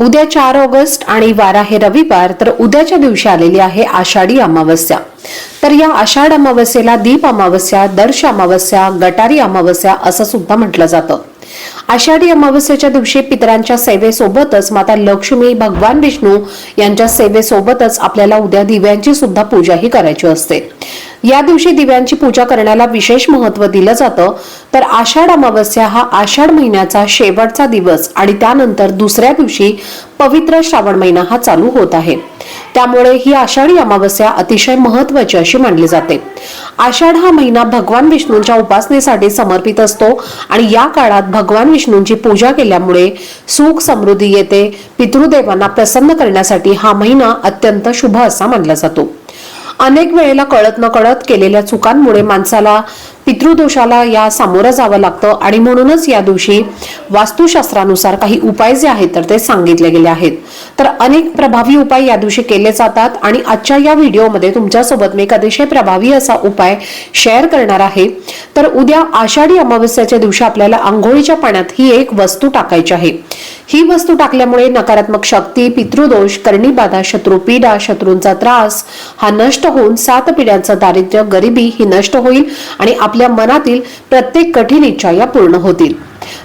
उद्या चार ऑगस्ट आणि वार आहे रविवार तर उद्याच्या दिवशी आलेली आहे आषाढी अमावस्या. तर या आषाढ अमावस्येला दीप अमावस्या दर्श अमावस्या गटारी अमावस्या असं सुद्धा म्हटलं जातं. आषाढी अमावस्येच्या दिवशी पितरांच्या सेवेसोबतच माता लक्ष्मी भगवान विष्णू यांच्या सेवेसोबतच आपल्याला उद्या दिव्यांची सुद्धा पूजाही करायची असते. या दिवशी दिव्यांची पूजा करण्याला विशेष महत्त्व दिलं जातं. तर आषाढ अमावस्या हा आषाढ महिन्याचा शेवटचा दिवस आणि त्यानंतर दुसऱ्या दिवशी पवित्र श्रावण महिना हा चालू होत आहे. त्यामुळे ही आषाढी अमावस्या अतिशय महत्वाची अशी मानली जाते. आषाढ हा महिना भगवान विष्णूंच्या उपासनेसाठी समर्पित असतो आणि या काळात भगवान विष्णूंची पूजा केल्यामुळे सुख समृद्धी येते पितृदेवांना प्रसन्न करण्यासाठी हा महिना अत्यंत शुभ असा मानला जातो. अनेक वेळेला कळत न कळत केलेल्या चुकांमुळे माणसाला पितृदोषाला या सामोरं जावं लागतं आणि म्हणूनच या दिवशी वास्तुशास्त्रानुसार काही उपाय जे आहेत तर ते सांगितले गेले आहेत. तर अनेक प्रभावी उपाय या दिवशी केले जातात आणि आजच्या या व्हिडिओमध्ये तुमच्यासोबत मी एक अतिशय प्रभावी असा उपाय शेअर करणार आहे. तर उद्या आषाढी अमावस्याच्या दिवशी आपल्याला आंघोळीच्या पाण्यात ही एक वस्तू टाकायची आहे. ही वस्तू टाकल्यामुळे नकारात्मक शक्ती पितृदोष करणीबाधा शत्रुपीडा शत्रूंचा त्रास हा नष्ट होऊन सात पिढ्यांचं दारिद्र्य गरिबी ही नष्ट होईल आणि आपल्या मनातील प्रत्येक कठीण इच्छा या पूर्ण होतील.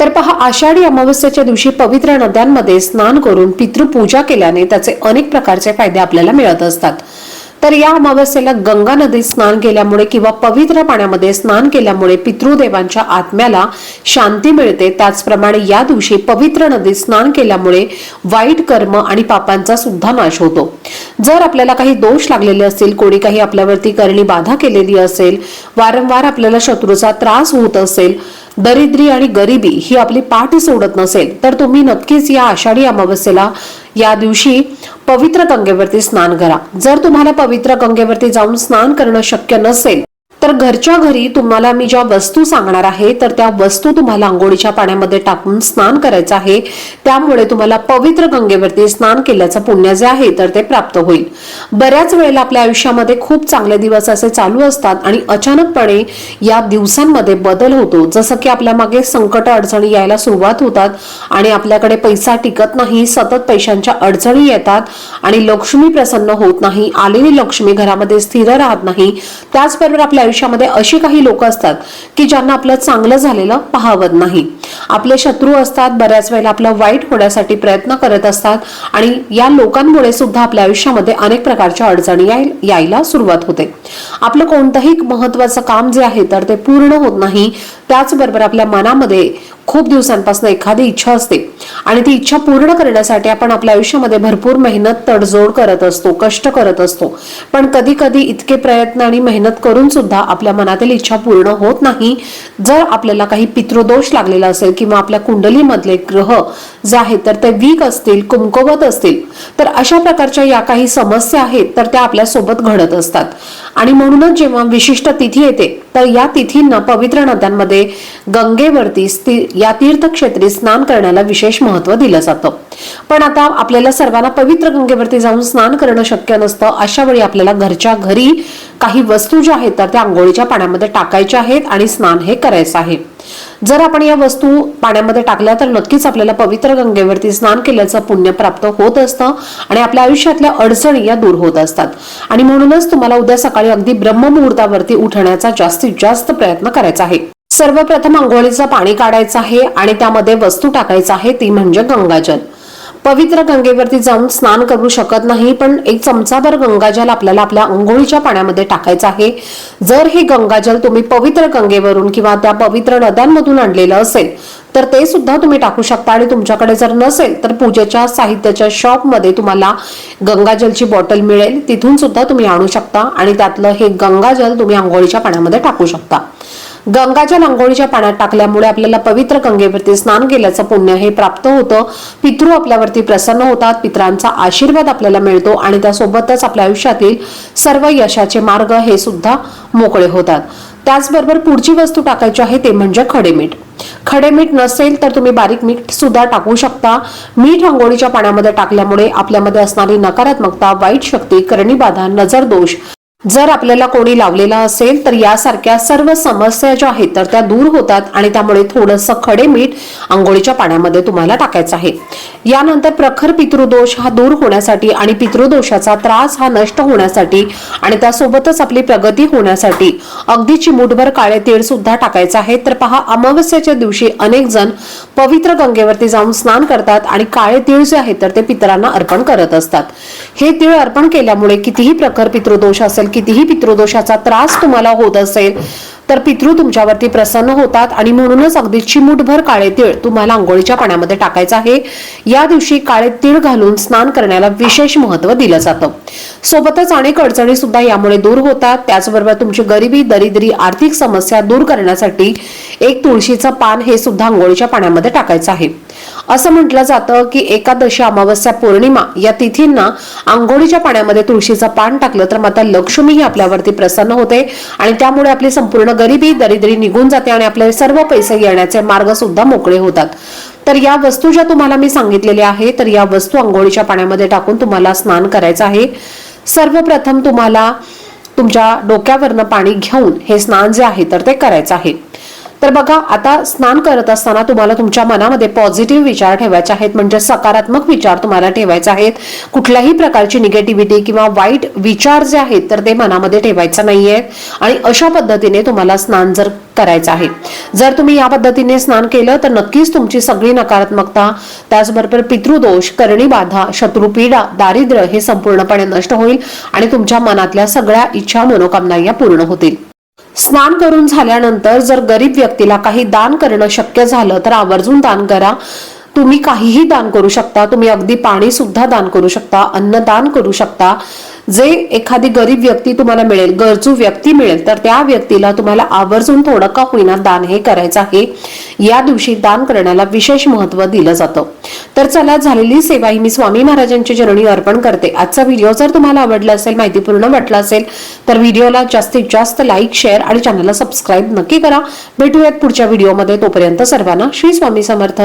तर पहा आषाढी अमावस्याच्या दिवशी पवित्र नद्यांमध्ये स्नान करून पितृपूजा केल्याने त्याचे अनेक प्रकारचे फायदे आपल्याला मिळत असतात. तर या अमावस्येला गंगा नदीत स्नान केल्यामुळे किंवा पवित्र पाण्यामध्ये स्नान केल्यामुळे पितृदेवांच्या आत्म्याला शांती मिळते. त्याचप्रमाणे या दिवशी पवित्र नदीत स्नान केल्यामुळे वाईट कर्म आणि पापांचा सुद्धा नाश होतो. जर आपल्याला काही दोष लागलेले असतील कोणी काही आपल्यावरती करणी बाधा केलेली असेल वारंवार आपल्याला शत्रूचा त्रास होत असेल दरिद्री आणि गरिबी ही आपली पाठ सोडत नसेल तर तुम्ही नक्कीच या आषाढी अमावस्येला या दिवशी पवित्र गंगेवरती स्नान करा. जर तुम्हाला पवित्र गंगेवरती जाऊन स्नान करणं शक्य नसेल तर घरच्या घरी तुम्हाला मी ज्या वस्तू सांगणार आहे तर त्या वस्तू तुम्हाला आंघोळीच्या पाण्यामध्ये टाकून स्नान करायचं आहे. त्यामुळे तुम्हाला पवित्र गंगेवरती स्नान केल्याचं पुण्य जे आहे तर ते प्राप्त होईल. बऱ्याच वेळेला आपल्या आयुष्यामध्ये खूप चांगले दिवस असे चालू असतात आणि अचानकपणे या दिवसांमध्ये बदल होतो. जसं की आपल्या मागे संकट अडचणी यायला सुरुवात होतात आणि आपल्याकडे पैसा टिकत नाही सतत पैशांच्या अडचणी येतात आणि लक्ष्मी प्रसन्न होत नाही आलेली लक्ष्मी घरामध्ये स्थिर राहत नाही. त्याचबरोबर आपल्या आयुष्यामध्ये अशी काही लोक असतात की ज्यांना आपलं चांगलं झालेलं पाहावत नाही. आपले शत्रू असतात बऱ्याच वेळेला आपलं वाईट होण्यासाठी प्रयत्न करत असतात आणि या लोकांमुळे सुद्धा आपल्या आयुष्यामध्ये अनेक प्रकारच्या अडचणी यायला सुरुवात होते. आपलं कोणतंही महत्वाचं काम जे आहे तर ते पूर्ण होत नाही. त्याचबरोबर आपल्या मनामध्ये खूप दिवसांपासून एखादी इच्छा असते. आणि ती इच्छा पूर्ण करण्यासाठी आपण आपल्या आयुष्यामध्ये भरपूर मेहनत तडजोड करत असतो कष्ट करत असतो. पण कधी कधी इतके प्रयत्न आणि मेहनत करून सुद्धा आपल्या मनातील इच्छा पूर्ण होत नाही. जर आपल्याला काही पितृदोष लागलेला असेल किंवा आपल्या कुंडलीमधले ग्रह जे आहेत तर ते वीक असतील कुमकुवत असतील तर अशा प्रकारच्या या काही समस्या आहेत तर त्या आपल्यासोबत घडत असतात. आणि म्हणूनच जेव्हा विशिष्ट तिथी येते तर या तिथींना पवित्र नद्यांमध्ये गंगेवरती या तीर्थक्षेत्री स्नान करण्याला विशेष महत्त्व दिलं जातं. पण आता आपल्याला सर्वांना पवित्र गंगेवरती जाऊन स्नान करणं शक्य नसतं अशा वेळी आपल्याला घरच्या घरी काही वस्तू ज्या आहेत तर त्या आंघोळीच्या पाण्यामध्ये टाकायच्या आहेत आणि स्नान हे करायचं आहे. जर आपण या वस्तू पाण्यामध्ये टाकल्या तर नक्कीच आपल्याला पवित्र गंगेवरती स्नान केल्याचं पुण्य प्राप्त होत असतं आणि आपल्या आयुष्यातल्या अडचणी या दूर होत असतात. आणि म्हणूनच तुम्हाला उद्या सकाळी अगदी ब्रह्ममुहूर्तावरती उठण्याचा जास्तीत जास्त प्रयत्न करायचा आहे. सर्वप्रथम आंघोळीचं पाणी काढायचं आहे आणि त्यामध्ये वस्तू टाकायचं आहे ती म्हणजे गंगाजल. पवित्र गंगेवरती जाऊन स्नान करू शकत नाही पण एक चमचाभर गंगाजल आपल्याला आपल्या अंघोळीच्या पाण्यामध्ये टाकायचं आहे. जर हे गंगाजल तुम्ही पवित्र गंगेवरून किंवा त्या पवित्र नद्यांमधून आणलेलं असेल तर ते सुद्धा तुम्ही टाकू शकता आणि तुमच्याकडे जर नसेल तर पूजेच्या साहित्याच्या शॉपमध्ये तुम्हाला गंगाजलची बॉटल मिळेल. तिथून सुद्धा तुम्ही आणू शकता आणि त्यातलं हे गंगाजल तुम्ही आंघोळीच्या पाण्यामध्ये टाकू शकता. गंगाच्या आंघोळीच्या पाण्यात टाकल्यामुळे आपल्याला पवित्र गंगेवरती स्नान केल्याचं पुण्य हे प्राप्त होतं. पितृ आपल्यावरती प्रसन्न होतात. पित्रांचा आशीर्वाद आपल्याला मिळतो आणि त्यासोबतच आपल्या आयुष्यातील सर्व यशाचे मार्ग हे सुद्धा मोकळे होतात. त्याचबरोबर पुढची वस्तू टाकायची आहे ते म्हणजे खडे मीठ. खडे मीठ नसेल तर तुम्ही बारीक मीठ सुद्धा टाकू शकता. मीठ आंघोळीच्या पाण्यामध्ये टाकल्यामुळे आपल्यामध्ये असणारी नकारात्मकता वाईट शक्ती करणीबाधा नजर दोष जर आपल्याला कोणी लावलेला असेल तर यासारख्या सर्व समस्या ज्या आहेत तर त्या दूर होतात आणि त्यामुळे थोडंसं खडे मीठ आंघोळीच्या पाण्यामध्ये तुम्हाला टाकायचं आहे. यानंतर प्रखर पितृदोष हा दूर होण्यासाठी आणि पितृदोषाचा त्रास हा नष्ट होण्यासाठी आणि त्यासोबतच आपली प्रगती होण्यासाठी अगदी चिमूटभर काळे तीळ सुद्धा टाकायचं आहे. तर पहा अमावस्याच्या दिवशी अनेक जण पवित्र गंगेवरती जाऊन स्नान करतात आणि काळे तीळ जे आहेत तर ते पितरांना अर्पण करत असतात. हे तीळ अर्पण केल्यामुळे कितीही प्रखर पितृदोष असेल कितीही पितृदोषाचा त्रास तुम्हाला होत असेल तर पितृ तुमच्यावरती प्रसन्न होतात आणि म्हणूनच अगदी चिमूटभर काळे तीळ तुम्हाला आंघोळीच्या पाण्यामध्ये टाकायचं आहे. या दिवशी काळे तीळ घालून स्नान करण्याला विशेष महत्त्व दिलं जातं. सोबतच अनेक अडचणी सुद्धा यामुळे दूर होतात. त्याचबरोबर तुमची गरिबी दरिद्री आर्थिक समस्या दूर करण्यासाठी एक तुळशीचं पान हे सुद्धा आंघोळीच्या पाण्यामध्ये टाकायचं आहे. असं म्हटलं जातं की एकादशी अमावस्या पौर्णिमा या तिथींना आंघोळीच्या पाण्यामध्ये तुळशीचं पान टाकलं तर माता लक्ष्मी ही आपल्यावरती प्रसन्न होते आणि त्यामुळे आपली संपूर्ण गरिबी दरिद्री निघून जाते आणि आपले सर्व पैसे येण्याचे मार्ग सुद्धा मोकळे होतात. तर या वस्तू ज्या तुम्हाला मी सांगितलेल्या आहे तर या वस्तू आंघोळीच्या पाण्यामध्ये टाकून तुम्हाला स्नान करायचं आहे. सर्वप्रथम तुम्हाला तुमच्या डोक्यावरनं पाणी घेऊन हे स्नान जे आहे तर ते करायचं आहे. तर बघा आता स्नान करत असताना तुम्हाला तुमच्या मनामध्ये पॉझिटिव्ह विचार ठेवायचे आहेत म्हणजे सकारात्मक विचार तुम्हाला ठेवायचे आहेत. कुठल्याही प्रकारची निगेटिव्हिटी किंवा वाईट विचार जे आहेत तर ते मनामध्ये ठेवायचं नाहीये. आणि अशा पद्धतीने तुम्हाला स्नान जर करायचं आहे. जर तुम्ही या पद्धतीने स्नान केलं तर नक्कीच तुमची सगळी नकारात्मकता त्याचबरोबर पितृदोष करणी बाधा शत्रुपीडा दारिद्र्य हे संपूर्णपणे नष्ट होईल आणि तुमच्या मनातल्या सगळ्या इच्छा मनोकामना या पूर्ण होतील. स्नान करून झाल्यानंतर जर गरीब व्यक्तीला काही दान करणं शक्य झालं तर आवर्जून दान करा. तुम्ही काहीही दान करू शकता तुम्ही अगदी पाणी सुद्धा दान करू शकता अन्न दान करू शकता. जे एखादी गरीब व्यक्ती तुम्हाला मिळेल गरजू व्यक्ती मिळेल तर त्या व्यक्तीला तुम्हाला आवर्जून थोडं का होईना दान हे करायचं आहे. या दिवशी दान करण्याला विशेष महत्त्व दिलं जातं. तर चला झालेली सेवा ही मी स्वामी महाराजांच्या चरणी अर्पण करते. आजचा व्हिडिओ जर तुम्हाला आवडला असेल माहितीपूर्ण वाटला असेल तर व्हिडिओला जास्तीत जास्त लाईक शेअर आणि चॅनलला सबस्क्राईब नक्की करा. भेटूयात पुढच्या व्हिडिओमध्ये. तोपर्यंत सर्वांना श्री स्वामी समर्थ.